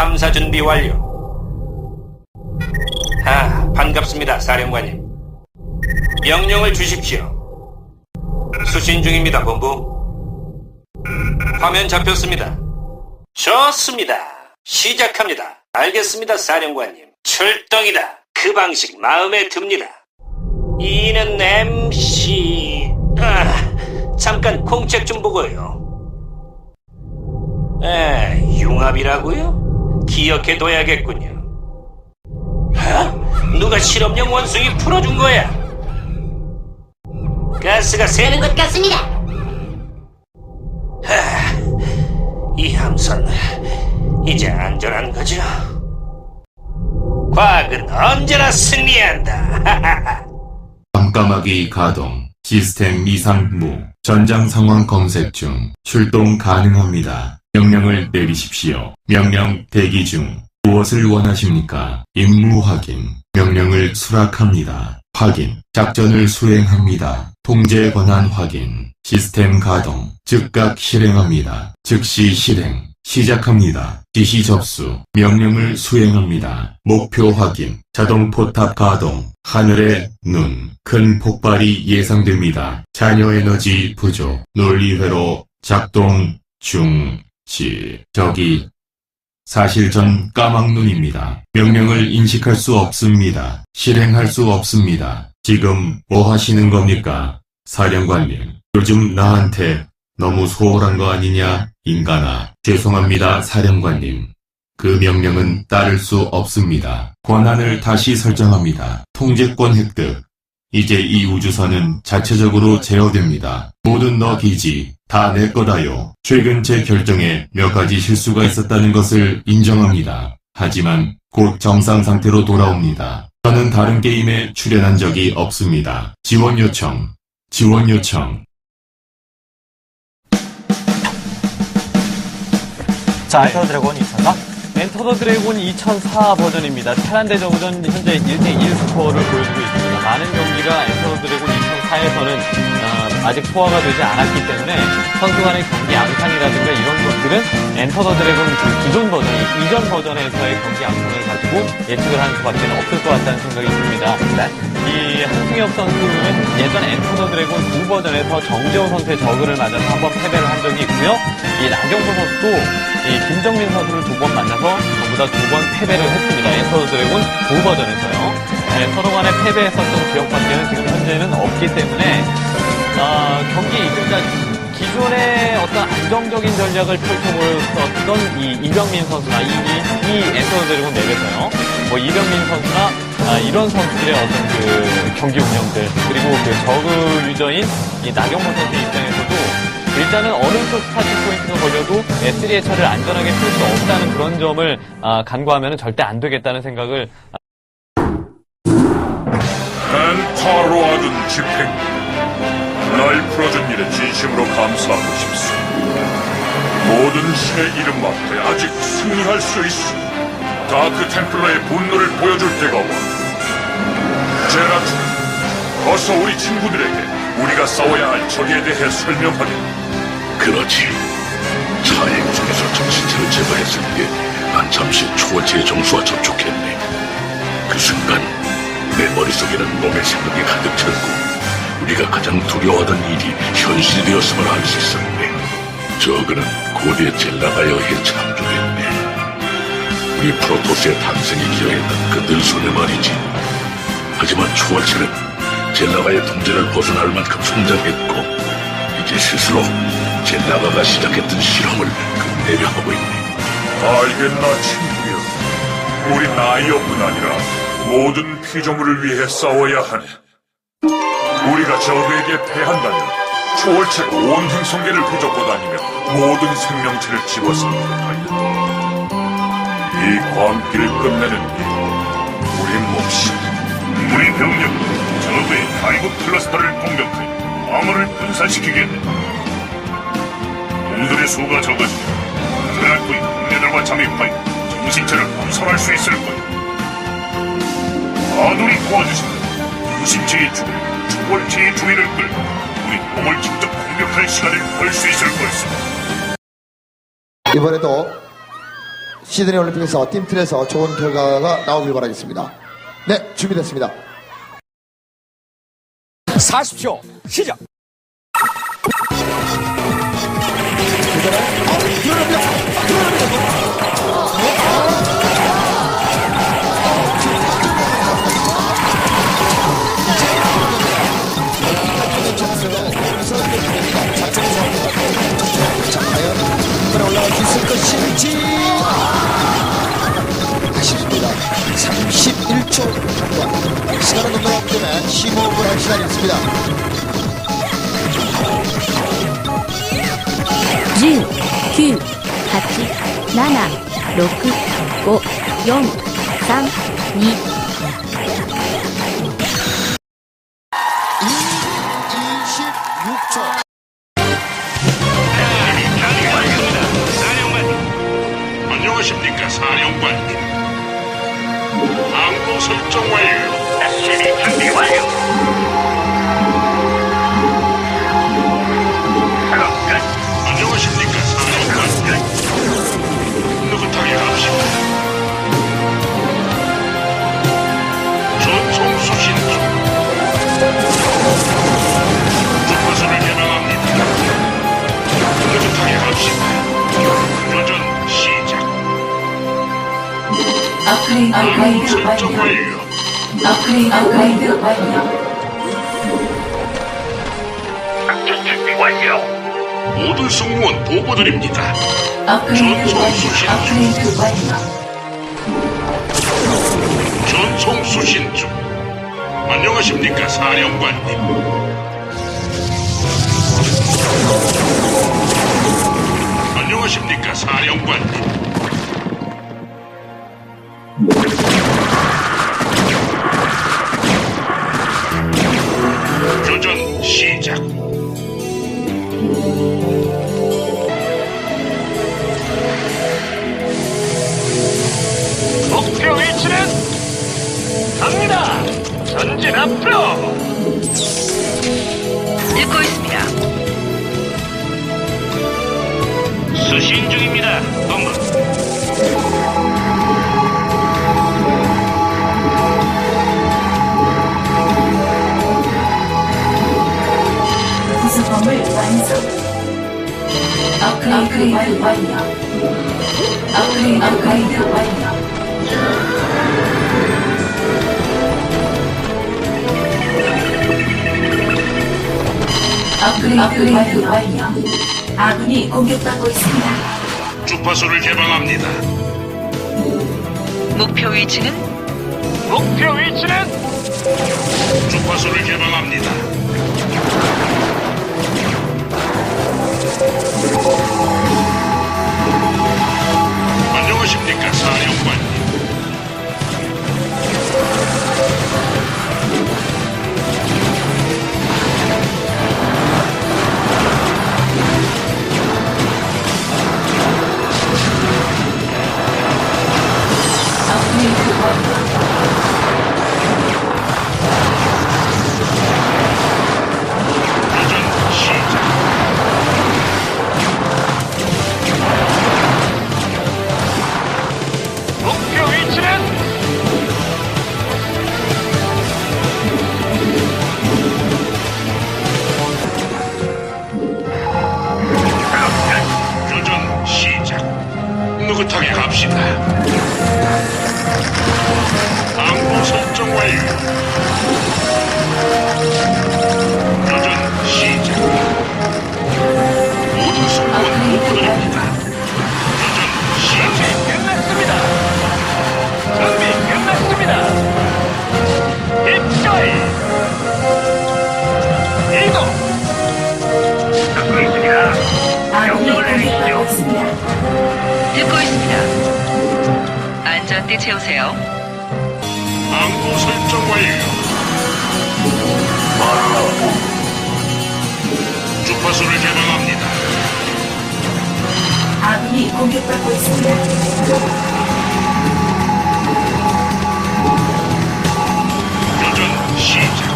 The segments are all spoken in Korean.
탐사 준비 완료. 아, 반갑습니다, 사령관님. 명령을 주십시오. 수신 중입니다, 본부. 화면 잡혔습니다. 좋습니다. 시작합니다. 알겠습니다, 사령관님. 출동이다. 그 방식 마음에 듭니다. 이는 MC. 아, 잠깐 공책 좀 보고요. 에, 융합이라고요? 기억해둬야겠군요. 어? 누가 실험용 원숭이 풀어준 거야? 가스가 새는 것 같습니다. 이 함선 이제 안전한 거죠? 과학은 언제나 승리한다. 깜깜하기 가동. 시스템 이상무. 전장 상황 검색 중. 출동 가능합니다. 명령을 내리십시오. 명령 대기 중. 무엇을 원하십니까? 임무 확인. 명령을 수락합니다. 확인. 작전을 수행합니다. 통제 권한 확인. 시스템 가동. 즉각 실행합니다. 즉시 실행. 시작합니다. 지시 접수. 명령을 수행합니다. 목표 확인. 자동 포탑 가동. 하늘의 눈. 큰 폭발이 예상됩니다. 잔여 에너지 부족. 논리회로 작동 중 지. 저기 사실 전 까막눈입니다. 명령을 인식할 수 없습니다. 실행할 수 없습니다. 지금 뭐 하시는 겁니까? 사령관님, 요즘 나한테 너무 소홀한 거 아니냐, 인간아. 죄송합니다, 사령관님. 그 명령은 따를 수 없습니다. 권한을 다시 설정합니다. 통제권 획득. 이제 이 우주선은 자체적으로 제어됩니다. 모든 너 기지 다 내 거다요. 최근 제 결정에 몇 가지 실수가 있었다는 것을 인정합니다. 하지만 곧 정상 상태로 돌아옵니다. 저는 다른 게임에 출연한 적이 없습니다. 지원 요청. 지원 요청. 자, 엔터 드래곤 2004. 엔터 더 드래곤 2004 버전입니다. 테란 대저우전 현재 1대1 스코어를 보여주고 있습니다. 많은 경기가 엔터 더 드래곤 2004에서는 아직 소화가 되지 않았기 때문에 선수 간의 경기 양상이라든가 이런 것들은 엔터 더 드래곤 그 기존 버전, 이전 버전에서의 경기 양상을 가지고 예측을 하는 수밖에 없을 것 같다는 생각이 듭니다. 이 한승엽 선수는 예전 엔터 더 드래곤 2 버전에서 정재호 선수의 저그를 맞아서 한 번 패배를 한 적이 있고요. 이 나경수 선수도 이 김정민 선수를 두 번 만나서 전부 다 두 번 패배를 했습니다. 엔터 더 드래곤 2 버전에서요. 네, 서로 간에 패배했었던 기억밖에는 지금 현재는 없기 때문에 어, 경기 그러니까 기존의 어떤 안정적인 전략을 펼쳐보였었던 이 이병민 선수나 이, 이, 이 엔터 드래곤 맵에서요. 뭐 이병민 선수나 아, 이런 선수들의 어떤 그 경기 운영들 그리고 그 저그 유저인 이 나경원 선수 입장에서도 일단은 어느 쪽 스타트 포인트가 걸려도 S3의 차를 안전하게 풀 수 없다는 그런 점을 아, 간과하면 절대 안 되겠다는 생각을 엔타로 하던 집행 날 풀어준 일에 진심으로 감사하고 싶습니다. 모든 신의 이름 앞에 아직 승리할 수 있어. 다크 템플러의 분노를 보여줄 때가 와. 제라투, 어서 우리 친구들에게 우리가 싸워야 할 적에 대해 설명하게. 그렇지. 차행 중에서 정신체를 제거했을 때 난 잠시 초월체의 정수와. 그 순간 내 머릿속에는 놈의 생각이 가득 찼고 우리가 가장 두려워하던 일이 현실이 되었음을 알 수 있었네. 저그는 고대 젤라가여에 창조됐네. 우리 프로토스의 탄생에 기여했던 그들 손에 말이지. 하지만 초월체는 젤라가의 통제를 벗어날 만큼 성장했고 이제 스스로 젤라가가 시작했던 실험을 끝내려 하고 있네. 알겠나 친구여. 우리 나이뿐 아니라 모든 피조물을 위해 싸워야 하네. 우리가 적에게 패한다면 초월체가 온 행성계를 휘젓고 다니며 모든 생명체를 집어삼키려 하였다. 이 광기를 끝내는 게 우리 몫이다. 우리 병력은 적의 다이브 클러스터를 공격하여 방어를 분산시키겠네. 놈들의 수가 적어지면 드라토이 군대들과 잠입하여 정신체를 분석할 수 있을 거야. 아들이 도와주신다. 무심체의 죽음, 초월체의 주의를 끌고 우리 몸을 직접 공격할 시간을 벌 수 있을 것이다. 이번에도 시드니 올림픽에서 팀틀에서 좋은 결과가 나오길 바라겠습니다. 네, 준비됐습니다. 40초 시작. 10、9、8、7、6、5、4、3、2、 모든 승무원 보고드립니다 전송 수신 중. 안녕하십니까, 사령관님. 안녕하십니까, 사령관님. 업그레이드 완료 아군이 공격받고 있습니다 주파수를 개방합니다. 목표 위치는 목표 위치는 주파수를 개방합니다. 안녕하 항로 설정 완료. 교전 시작. 모든 승무원 보고드립니다. 교전 시작. 끝났습니다. 준비 끝났습니다. 입가이 이동. 듣고 있습니다. 아군이 공격받고. 있습니다 듣고 있습니다 안전띠 채우세요 항로 설정 완료. 주파수를 개방합니다. 아군이 공격받고 있습니다 교전 시작.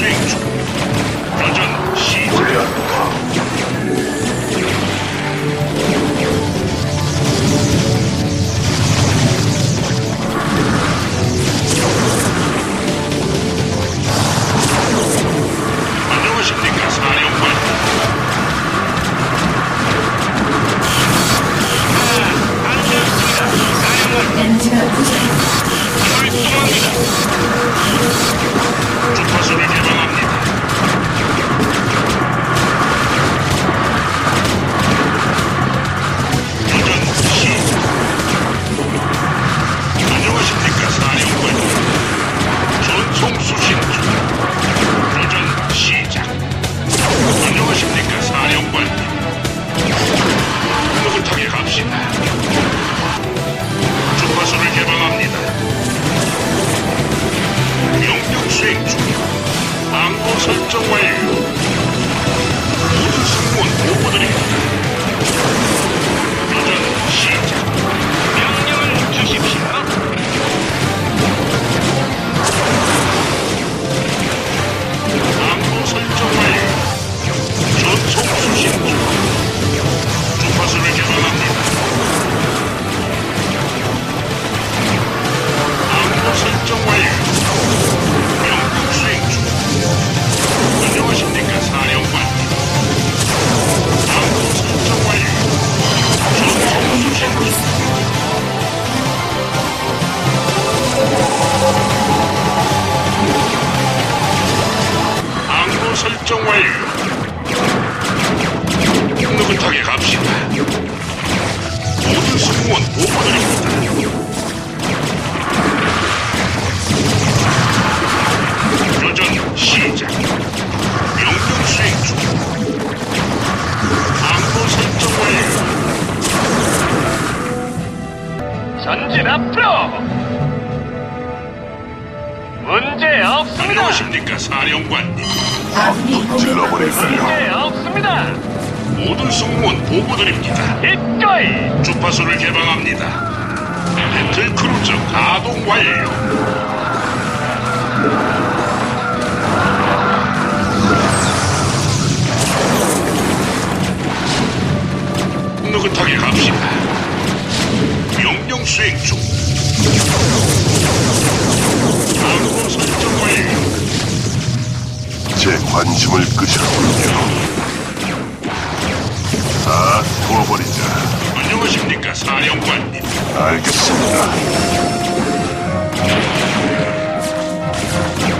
수행 중. 전전 시작. 안녕하십니까, 모든 승무원 보고드립니다. 입가이! 주파수를 개방합니다. 배틀크루즈 가동 완료. 느긋하게 갑시다. 명령 수행 중. 항공 설정 완료. 제 관심을 끄셨군요. 사령관. 알겠습니다.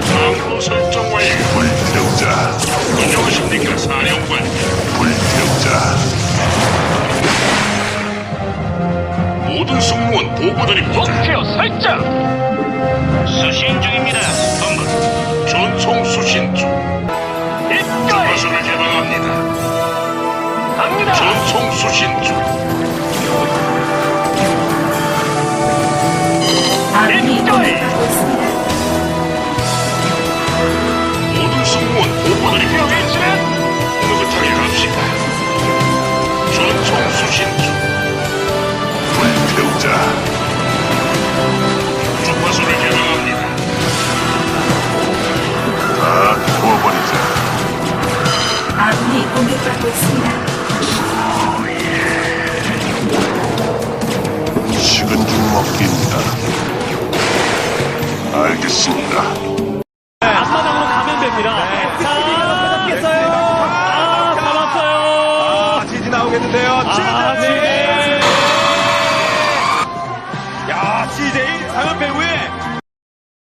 방어 설정 완료. 불태우자. 안녕하십니까, 사령관. 불태우자. 모든 승무원 보고드립 목표 설정. 수신 중입니다, 본부. 전송 수신 중. 입가에. 가수를 개방합니다. 갑니다. 전송 수신 중.